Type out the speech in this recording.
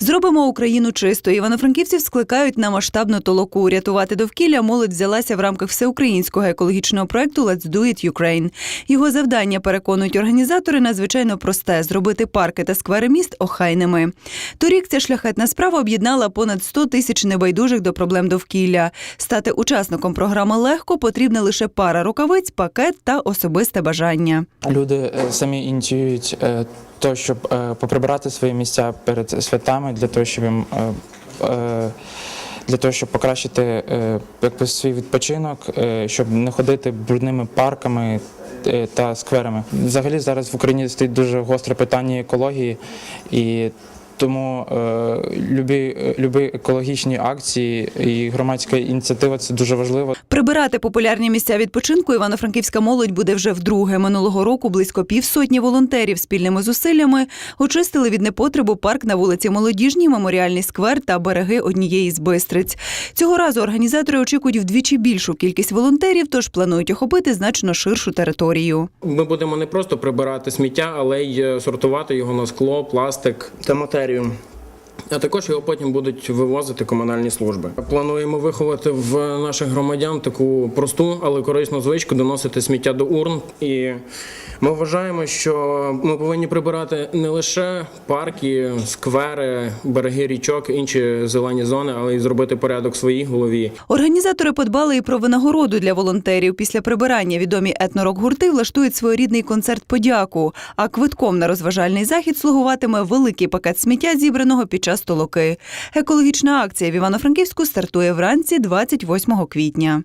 Зробимо Україну чистою. Івано-франківців скликають на масштабну толоку. Рятувати довкілля молодь взялася в рамках всеукраїнського екологічного проекту Let's Do It Ukraine. Його завдання переконують організатори надзвичайно просте зробити парки та сквери міст охайними. Торік ця шляхетна справа об'єднала понад 100 тисяч небайдужих до проблем довкілля. Стати учасником програми легко потрібна лише пара рукавиць, пакет та особисте бажання. Люди е, самі ініціюють е, то, щоб е, поприбирати свої місця перед святами для того, щоб їм е, е, для того, щоб покращити е, якби свій відпочинок, щоб не ходити брудними парками та скверами. Взагалі зараз в Україні стоїть дуже гостре питання екології і. Тому е, любі, любі екологічні акції і громадська ініціатива це дуже важливо. Прибирати популярні місця відпочинку івано-франківська молодь буде вже вдруге. Минулого року близько півсотні волонтерів спільними зусиллями очистили від непотребу парк на вулиці Молодіжній, меморіальний сквер та береги однієї з бистриць. Цього разу організатори очікують вдвічі більшу кількість волонтерів, тож планують охопити значно ширшу територію. Ми будемо не просто прибирати сміття, але й е, сортувати його на скло, пластик та матерію. А також його потім будуть вивозити комунальні служби. Плануємо виховати в наших громадян таку просту, але корисну звичку доносити сміття до урн. І ми вважаємо, що ми повинні прибирати не лише парки, сквери, береги річок, інші зелені зони, але й зробити порядок в своїй голові. Організатори подбали і про винагороду для волонтерів. Після прибирання відомі етнорок-гурти влаштують своєрідний концерт подяку. А квитком на розважальний захід слугуватиме великий пакет сміття, зібраного під час толоки. Екологічна акція в Івано-Франківську стартує вранці 28 квітня.